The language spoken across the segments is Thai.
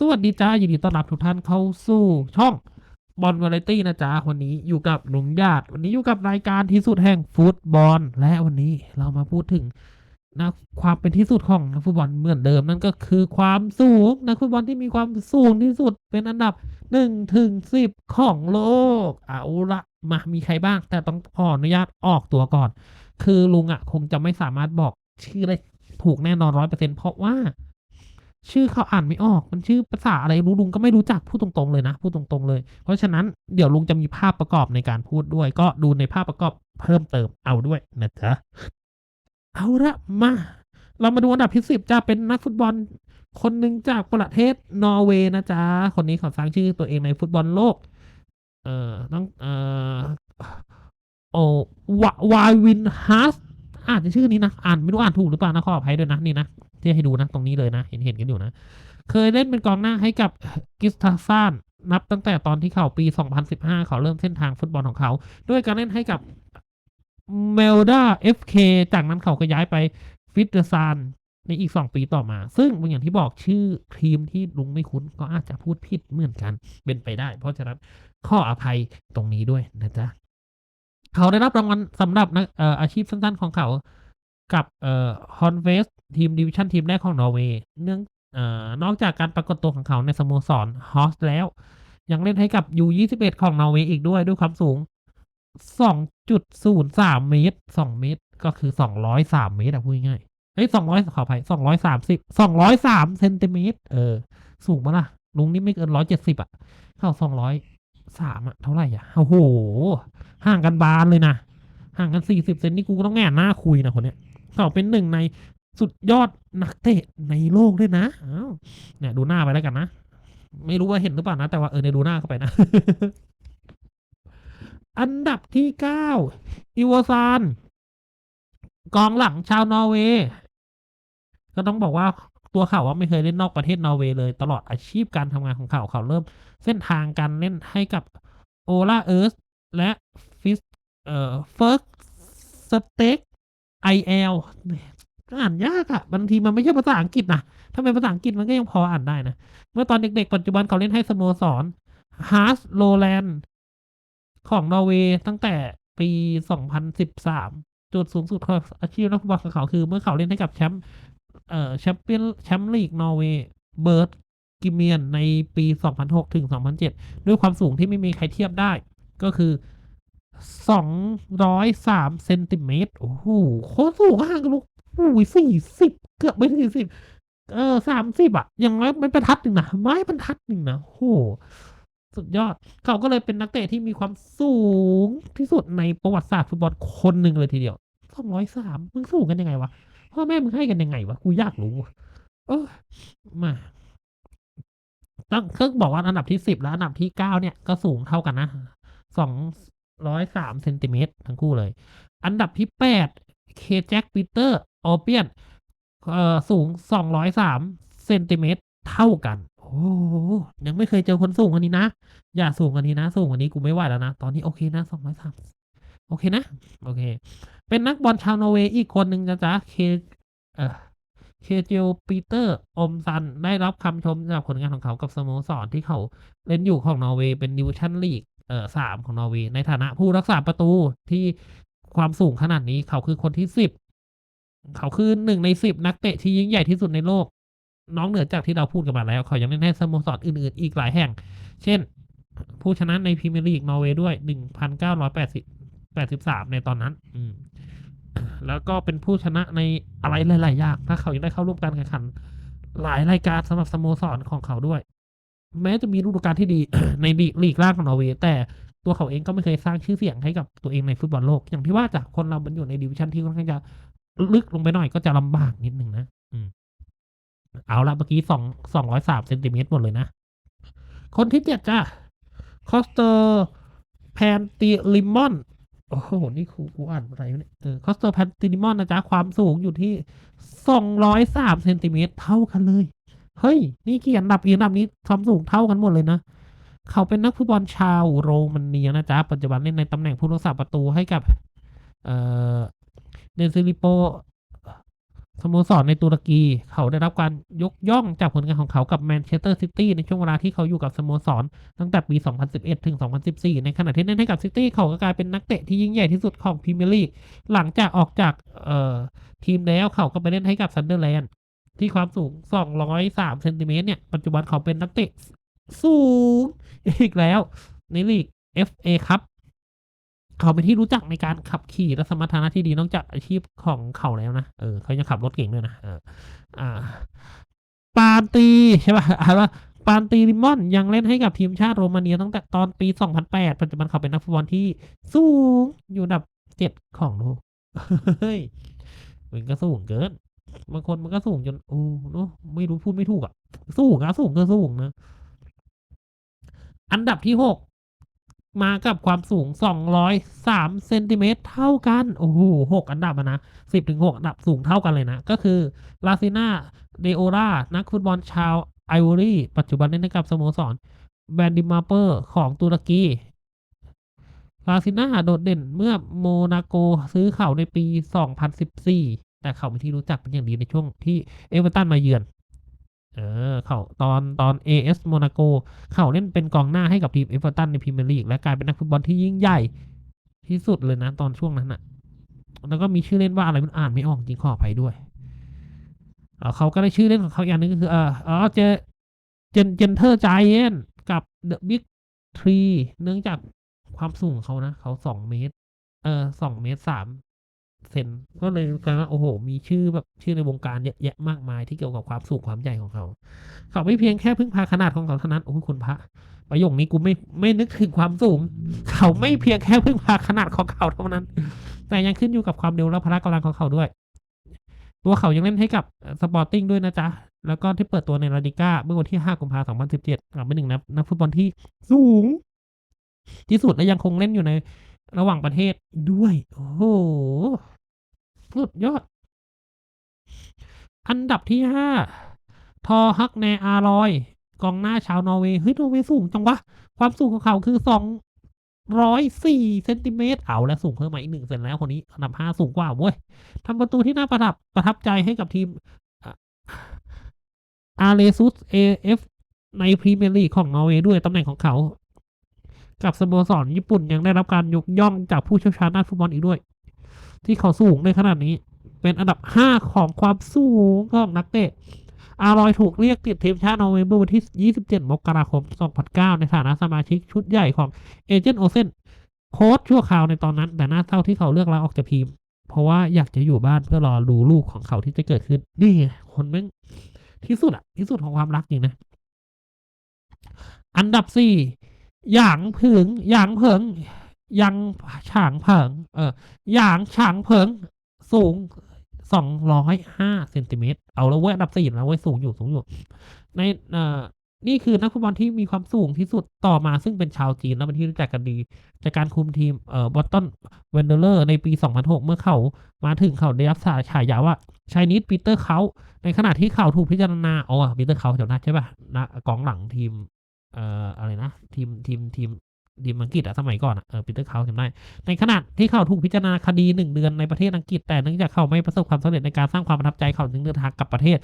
สวัสดีจ้ายินดีต้อนรับทุกท่านเข้าสู่ช่องบอลวาไรตี้นะจ๊ะวันนี้อยู่กับลุงญาติ วันนี้อยู่กับรายการที่สุดแห่งฟุตบอล และวันนี้เรามาพูดถึงนะความเป็นที่สุดของนักฟุตบอลเหมือนเดิมนั่นก็คือความสูงนักฟุตบอลที่มีความสูงที่สุดเป็นอันดับหนึ่งถึงสิบของโลกเอาละมามีใครบ้าง แต่ต้องขออนุญาตออกตัวก่อน คือลุงอะคงจะไม่สามารถบอกชื่อได้ถูกแน่นอนร้อยเปอร์เซ็นเพราะว่า ชื่อเขาอ่านไม่ออก มันชื่อภาษาอะไรรู้ลุงก็ไม่รู้จักพูดตรงๆเลยนะพูดตรงๆเลย เพราะฉะนั้นเดี๋ยวลุงจะมีภาพประกอบในการพูดด้วย ก็ดูในภาพประกอบเพิ่มเติมเอาด้วยนะจ๊ะเอาละมาเรามาดูอันดับที่สิบจะเป็นนักฟุตบอลคนหนึ่งจากประเทศนอร์เวย์นะจ๊ะ คนนี้เขาสร้างชื่อตัวเองในฟุตบอลโลก เอ่อต้องเอ่อโอวาวายวินฮัสอ่านจะชื่อนี้นะ อ่านไม่รู้อ่านถูกหรือเปล่านะขออภัยด้วยนะนี่นะ ที่ให้ดูนะตรงนี้เลยนะ เห็นเห็นกันอยู่นะ เคยเล่นเป็นกองหน้าให้กับกิสตาซานนับตั้งแต่ตอนที่เขาปี 2015 เขาเริ่มเส้นทางฟุตบอลของเขา ด้วยการเล่นให้กับเมลดาเอฟเคจากนั้นเขาก็ย้ายไปฟิตเดอร์ซานในอีก 2 ปีต่อมา ซึ่งอย่างที่บอกชื่อทีมที่ลุงไม่คุ้นก็อาจจะพูดผิดเหมือนกันเป็นไปได้ เพราะฉะนั้นข้ออภัยตรงนี้ด้วยนะจ๊ะ เขาได้รับรางวัลสำหรับนักเอ่ออาชีพสั้นๆของเขา กับเอ่อฮอนเวสทีมดิวิชั่นทีมแรกของนอร์เวย์เนื่องเอ่อนอกจากการปรากฏตัวของเขาในสโมสรฮอสแล้ว ยังเล่นให้กับ U21 ของนอร์เวย์อีกด้วยด้วยความสูง 2.03 เมตร 2 เมตร ก็คือ 203 เมตรอะพูดง่ายเฮ้ย200ขออภัย230 203เซนติเมตรเออ สูงปะล่ะ ลุงนี่ไม่เกิน 170 อะ เข้า 203 อะ เท่าไหร่อะ โอ้โห ห่างกันบานเลยนะ ห่างกัน 40 เซนนี่กูต้องแง่หน้าคุยนะคนเนี้ย เขาเป็นหนึ่งในสุดยอดนักเตะในโลกด้วยนะอ้าวเนี่ยดูหน้าไปแล้วกันนะ ไม่รู้ว่าเห็นหรือเปล่านะ แต่ว่าเออในยดูหน้าเข้าไปนะ อันดับที่เก้าอีวซานกองหลังชาวนอร์เวย์ก็ต้องบอกว่าตัวเขาว่าไม่เคยเล่นนอกประเทศนอร์เวย์เลยตลอดอาชีพการทำงานของเขาเขาเริ่มเส้นทางการเล่นให้กับโอลาเอิร์สและฟิสเอ่อเฟิร์กสเต็ก ไอเอลอ่านยากอะบางทีมันไม่ใช่ภาษาอังกฤษนะถ้าเป็นภาษาอังกฤษมันก็ยังพออ่านได้นะ เมื่อตอนเด็กๆ ปัจจุบันเขาเล่นให้สโมสรฮาร์สโลแลนด์ของนอร์เวย์ตั้งแต่ปี 2013 จุดสูงสุดของอาชีพนักฟุตบอลของเขาคือ เมื่อเขาเล่นให้กับแชมป์เอ่อแชมเปี้ยนแชมป์ลีกนอร์เวย์เบิร์ดกิเมียนในปี 2006 ถึง 2007 ด้วยความสูงที่ไม่มีใครเทียบได้ ก็คือ 203เซนติเมตรโอ้โหโคตรสูงห่างกันลูกโอ้ยสี่สิบเกือบไม่ถึงสิบเออสามสิบอะอย่างน้อยไม่บรรทัดหนึ่งนะไม้บรรทัดหนึ่งนะโอ้โหสุดยอด เขาก็เลยเป็นนักเตะที่มีความสูงที่สุดในประวัติศาสตร์ฟุตบอลคนหนึ่งเลยทีเดียวสองร้อยสามมึงสูงกันยังไงวะพ่อแม่มึงให้กันยังไงวะกูอยากรู้เออมาต้องเครื่องบอกว่าอันดับที่สิบและอันดับที่เก้าเนี่ยก็สูงเท่ากันนะสอง ร้อยสามเซนติเมตรทั้งคู่เลย อันดับที่แปดเคแจ็คปีเตอร์ออเปียนเอ่อสูงสองร้อยสามเซนติเมตรเท่ากัน โอ้ยังไม่เคยเจอคนสูงกว่านี้นะ อย่าสูงกว่านี้นะ สูงกว่านี้กูไม่ไหวแล้วนะ ตอนนี้โอเคนะสองร้อยสามโอเคนะ โอเค เป็นนักบอลชาวนอร์เวย์อีกคนหนึ่งนะจ๊ะเคเอ่อเคเจลปีเตอร์อมซัน ได้รับคำชมจากผลงานของเขากับสโมสรที่เขาเล่นอยู่ของนอร์เวย์เป็นดิวชั่นลีก เออสามของนอร์เวย์ในฐานะผู้รักษาประตูที่ความสูงขนาดนี้เขาคือคนที่สิบเขาคือหนึ่งในสิบนักเตะที่ยิ่งใหญ่ที่สุดในโลก น้องเหนือจากที่เราพูดกันมาแล้ว เขายังเล่นให้สโมสรอื่นๆ อีกหลายแห่ง เช่น ผู้ชนะในพรีเมียร์ลีกนอร์เวย์ด้วยหนึ่งพันเก้าร้อยแปดสิบแปดสิบสามในตอนนั้น อืมแล้วก็เป็นผู้ชนะในอะไรหลาย ๆ อย่าง ถ้าเขายังได้เข้าร่วมการแข่งขัน หลายรายการสำหรับสโมสรของเขาด้วย แม้จะมีฤดูกาลที่ดีในลีกลีกล่างของนอร์เวย์แต่ตัวเขาเองก็ไม่เคยสร้างชื่อเสียงให้กับตัวเองในฟุตบอลโลก อย่างที่ว่าจากคนเรามันอยู่ในดิวิชั่นที่ค่อนข้างจะลึกลงไปหน่อยก็จะลำบากนิดนึงนะอืมเอาละเมื่อกี้สองสองร้อยสามเซนติเมตรหมดเลยนะ คนที่เจ็ดจ้ะคอสเตอร์แพนติลิมอนโอ้โห นี่ครูกูอ่านอะไรวะเนี่ยเออคอสเตอร์แพนติลิมอนนะจ๊ะ ความสูงอยู่ที่สองร้อยสามเซนติเมตรเท่ากันเลย เฮ้ย นี่กี่อันดับอีกอันดับนี้ความสูงเท่ากันหมดเลยนะ เขาเป็นนักฟุตบอลชาวโรมาเนียนะจ๊ะ ปัจจุบันเล่นในตำแหน่งผู้รักษาประตูให้กับ เอ่อ เดนซิลิโปสโมสรในตุรกี เขาได้รับการยกย่องจากผลงานของเขากับแมนเชสเตอร์ซิตี้ในช่วงเวลาที่เขาอยู่กับสโมสร ตั้งแต่ปี 2011 ถึง 2014 ในขณะที่เล่นให้กับซิตี้เขาก็กลายเป็นนักเตะที่ยิ่งใหญ่ที่สุดของพรีเมียร์ลีกหลังจากออกจากทีมแล้วเขาก็ไปเล่นให้กับซันเดอร์แลนด์ ที่ความสูง 203เซนติเมตรเนี่ย ปัจจุบันเขาเป็นนักเตะสูง อีกแล้ว ในลีก FA ครับเขาเป็นที่รู้จักในการขับขี่และสมรรถนะที่ดีนอกจากอาชีพของเขาแล้วนะ เออเขายังขับรถเก่งด้วยนะเอออ่าปานตีใช่ป่ะอ่านว่าปานตีริมอน ยังเล่นให้กับทีมชาติโรมาเนียตั้งแต่ตอนปี 2008 ปัจจุบันเขาเป็นนักฟุตบอลที่สูงอยู่อันดับเจ็ดของโลกเฮ้ยมันก็สูงเกิน บางคนมันก็สูงจนโอ้เนอะไม่รู้พูดไม่ถูกอะสูงอะสูงก็สูงนะ อันดับที่หกมากับความสูง 203เซนติเมตรเท่ากัน โอ้โหหกอันดับนะสิบถึงหกอันดับสูงเท่ากันเลยนะ ก็คือ ลาซิน่า เดโอรา นักฟุตบอลชาวไอวอรี่ ปัจจุบันเล่นให้กับสโมสรแบนดิมาเปอร์ของตุรกี ลาซิน่าโดดเด่นเมื่อโมนาโกซื้อเขาในปี 2014 แต่เขาเป็นที่รู้จักเป็นอย่างดีในช่วงที่เอเวอร์ตันมาเยือน เออเขาตอนตอน AS โมนาโกเขาเล่นเป็นกองหน้าให้กับทีมเอเวอร์ตันในพรีเมียร์ลีกและกลายเป็นนักฟุตบอลที่ยิ่งใหญ่ที่สุดเลยนะตอนช่วงนั้นน่ะแล้วก็มีชื่อเล่นว่าอะไรมันอ่านไม่ออกจริงขออภัยด้วยเออเขาก็ได้ชื่อเล่นของเขาอย่างนึงก็คือเอออ๋อเจเจนเจนเทอร์จายเอนกับเดอะบิ๊กทรีเนื่องจากความสูงของเขานะ เขาสองเมตร เออสองเมตรสาม เซนก็เลยกลายว่าโอ้โห มีชื่อแบบชื่อในวงการเยอะแยะมากมายที่เกี่ยวกับความสูงความใหญ่ของเขา เขาไม่เพียงแค่พึ่งพาขนาดของเขาเท่านั้นโอ้คุณพระประโยคนี้กูไม่ไม่นึกถึงความสูง เขาไม่เพียงแค่พึ่งพาขนาดของเขาเท่านั้น แต่ยังขึ้นอยู่กับความเร็วและพละกำลังของเขาด้วย ตัวเขายังเล่นให้กับสปอร์ติ้งด้วยนะจ๊ะ แล้วก็ที่เปิดตัวในลาลิก้าเมื่อวันที่ 5 กุมภาพันธ์ 2017กลับเป็นหนึ่งนักนักฟุตบอลที่สูง ที่สุดและยังคงเล่นอยู่ในระหว่างประเทศด้วย โอ้โห สุดยอด อันดับที่ห้าทอฮักแนอารอย กองหน้าชาวนอร์เวย์เฮ้ยนอร์เวย์สูงจังวะ ความสูงของเขาคือสองร้อยสี่เซนติเมตรเอาแล้วสูงเพิ่มมาอีกหนึ่งเซนแล้วคนนี้อันดับห้าสูงกว่าเว้ยทำประตูที่น่าประทับประทับใจให้กับทีมอาร์เลซุสเอฟในพรีเมียร์ลีกของนอร์เวย์ด้วยตำแหน่งของเขา กับสโมสรญี่ปุ่นยังได้รับการยกย่องจากผู้เชี่ยวชาญด้านฟุตบอลอีกด้วย ที่เขาสูงในขนาดนี้ เป็นอันดับ 5 ของความสูงของนักเตะ อารอยถูกเรียกติดทีมชาตินอร์เวย์เมื่อวันที่ 27 มกราคม 2009 ในฐานะสมาชิกชุดใหญ่ของเอเจนต์โอเซนโค้ชชั่วคราวในตอนนั้น แต่น่าเศร้าที่เขาเลือกลาออกจากทีม เพราะว่าอยากจะอยู่บ้านเพื่อรอดูลูกของเขาที่จะเกิดขึ้น นี่คนแม่งที่สุดอะที่สุดของความรักจริงนะ อันดับสี่หยางผึงหยางเผิง ยังฉางเผิง เออหยางฉางเผิงสูงสองร้อยห้าเซนติเมตร เอาแล้วเว้ยอันดับสี่แล้วเว้ยสูงอยู่สูงอยู่ ในเอ่อนี่คือนักฟุตบอลที่มีความสูงที่สุดต่อมาซึ่งเป็นชาวจีนและเป็นที่รู้จักกันดี จากการคุมทีมเอ่อบอตตันเวนเดอร์ในปี 2006 เมื่อเขามาถึงเขาได้รับฉายาว่าชายนิดปีเตอร์เขาในขณะที่เขาถูกพิจารณาอ๋อปีเตอร์เขาเดี๋ยวนะใช่ป่ะนะกองหลังทีมเอ่ออะไรนะ ทีมทีมทีม ทีมอังกฤษอะสมัยก่อนอะเออปีเตอร์เขาจำได้ ในขณะที่เขาถูกพิจารณาคดีหนึ่งเดือนในประเทศอังกฤษ แต่เนื่องจากเขาไม่ประสบความสำเร็จในการสร้างความประทับใจเขาจึงเดินทางกลับประเทศ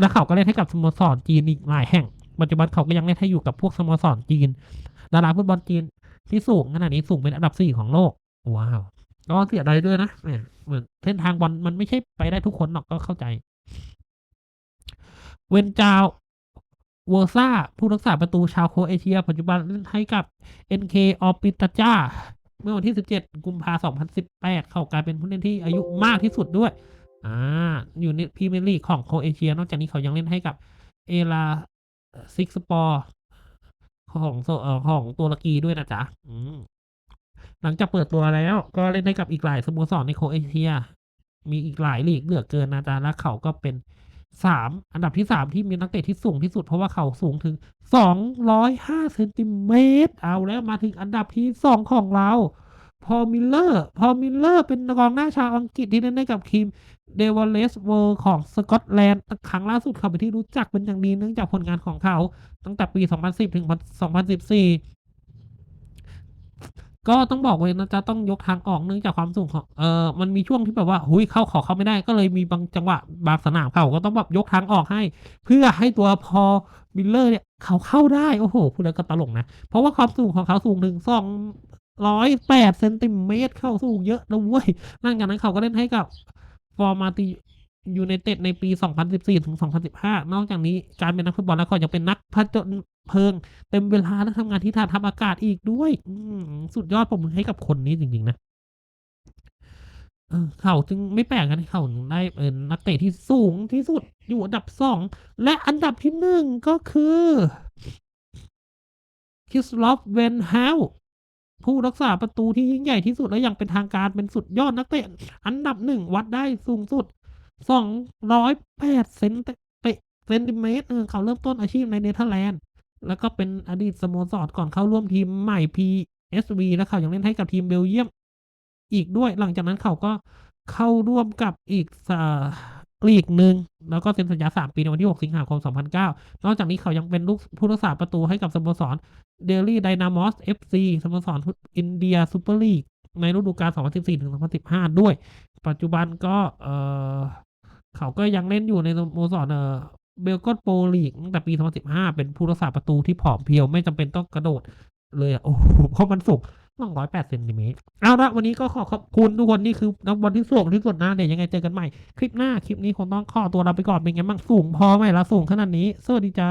และเขาก็เล่นให้กับสโมสรจีนอีกหลายแห่ง ปัจจุบันเขาก็ยังเล่นให้อยู่กับพวกสโมสรจีน ดาราฟุตบอลจีนที่สูงขนาดนี้สูงเป็นอันดับสี่ของโลก ว้าวก็เสียดายด้วยนะเนี่ยเหมือนเส้นทางบอลมันไม่ใช่ไปได้ทุกคนหรอกก็เข้าใจ เวนจาว เวอร์ซ่าผู้รักษาประตูชาวโคเอเชีย ปัจจุบันเล่นให้กับ NK ออปิตาจ้าเมื่อวันที่ 17 กุมภาพันธ์ 2018 เขากลายเป็นผู้เล่นที่อายุมากที่สุดด้วย อ่า อยู่ในพรีเมียร์ลีกของโคเอเชีย นอกจากนี้เขายังเล่นให้กับเอลาซิกสปอร์ของโซเอของตุรกีด้วยนะจ๊ะหลังจากเปิดตัวแล้ว ก็เล่นให้กับอีกหลายสโมสรในโคเอเชีย มีอีกหลายลีกเหลือเกินนะจ๊ะและเขาก็เป็น สามอันดับที่สามที่มีนักเตะที่สูงที่สุด เพราะว่าเขาสูงถึงสองร้อยห้าเซนติเมตรเอาแล้วมาถึงอันดับที่สองของเราพอมิลเลอร์พอมิลเลอร์เป็นกองหน้าชาวอังกฤษที่เล่นให้กับทีมเดว l เลสเวิร์ของสกอตแลนด์ครั้งล่าสุดเขาเป็นที่รู้จักเป็นอย่างดีเนื่องจากผลงานของเขา ตั้งแต่ปี 2010 ถึง 2014 ก็ต้องบอกเลยนะจ๊ะต้องยกทางออกเนื่องจากความสูงของเอ่อมันมีช่วงที่แบบว่าหุยเข้าขาเข้าไม่ได้ก็เลยมีบางจังหวะบางสนามเขาก็ต้องแบบยกทางออกให้ เพื่อให้ตัวพอมิลเลอร์เนี่ยเขาเข้าได้โอ้โหพูดแล้วก็ตลกนะ เพราะว่าความสูงของเขาสูงถึงสองร้อยแปดเซนติเมตรเข้าสูงเยอะนะเว้ยหลังจากนั้นเขาก็เล่นให้กับฟอร์มาติ ยูไนเต็ดในปี 2014 ถึง 2015 นอกจากนี้การเป็นนักฟุตบอลแล้วเขายังเป็นนักผจญเพลิง เต็มเวลาและทำงานที่ฐานทัพอากาศอีกด้วย สุดยอดผมให้กับคนนี้จริงๆนะเออเขาจึงไม่แปลกกันที่เขาได้เป็นนักเตะที่สูงที่สุดอยู่อันดับสองและอันดับที่หนึ่งก็คือคิสลอฟเวนฮาวผู้รักษาประตูที่ยิ่งใหญ่ที่สุดและอย่างเป็นทางการเป็นสุดยอดนักเตะอันดับหนึ่งวัดได้สูงสุด สองร้อยแปดเซนติเซนติเมตรเขาเริ่มต้นอาชีพในเนเธอร์แลนด์ แล้วก็เป็นอดีตสโมสรก่อนเข้าร่วมทีมใหม่ PSV แล้วเขายังเล่นให้กับทีมเบลเยียมอีกด้วย หลังจากนั้นเขาก็เข้าร่วมกับอีกสาลีกหนึ่งแล้วก็เซ็นสัญญา 3 ปีในวันที่ 6 สิงหาคม 2009 นอกจากนี้เขายังเป็นลูกผู้รักษาประตูให้กับสโมสรเดลี่ไดนามอส FC สโมสรอินเดียซูเปอร์ลีกในฤดูกาล 2014ถึง2015 ด้วย ปัจจุบันก็เออ เขาก็ยังเล่นอยู่ในสโมสรเออเบลกอตโปลีกตั้งแต่ปี 2015 เป็นผู้รักษาประตูที่ผอมเพรียวไม่จำเป็นต้องกระโดด เลยอะโอ้โหเพราะมันสูงสองร้อยแปดเซนติเมตรเอาละวันนี้ก็ขอขอบคุณทุกคนนี่คือนักบอลที่สูงที่สุดนะเดี๋ยวยังไงเจอกันใหม่ คลิปหน้าคลิปนี้คงต้องขอตัวเราไปก่อนเป็นไงบ้างสูงพอไหมละสูงขนาดนี้สวัสดีจ้า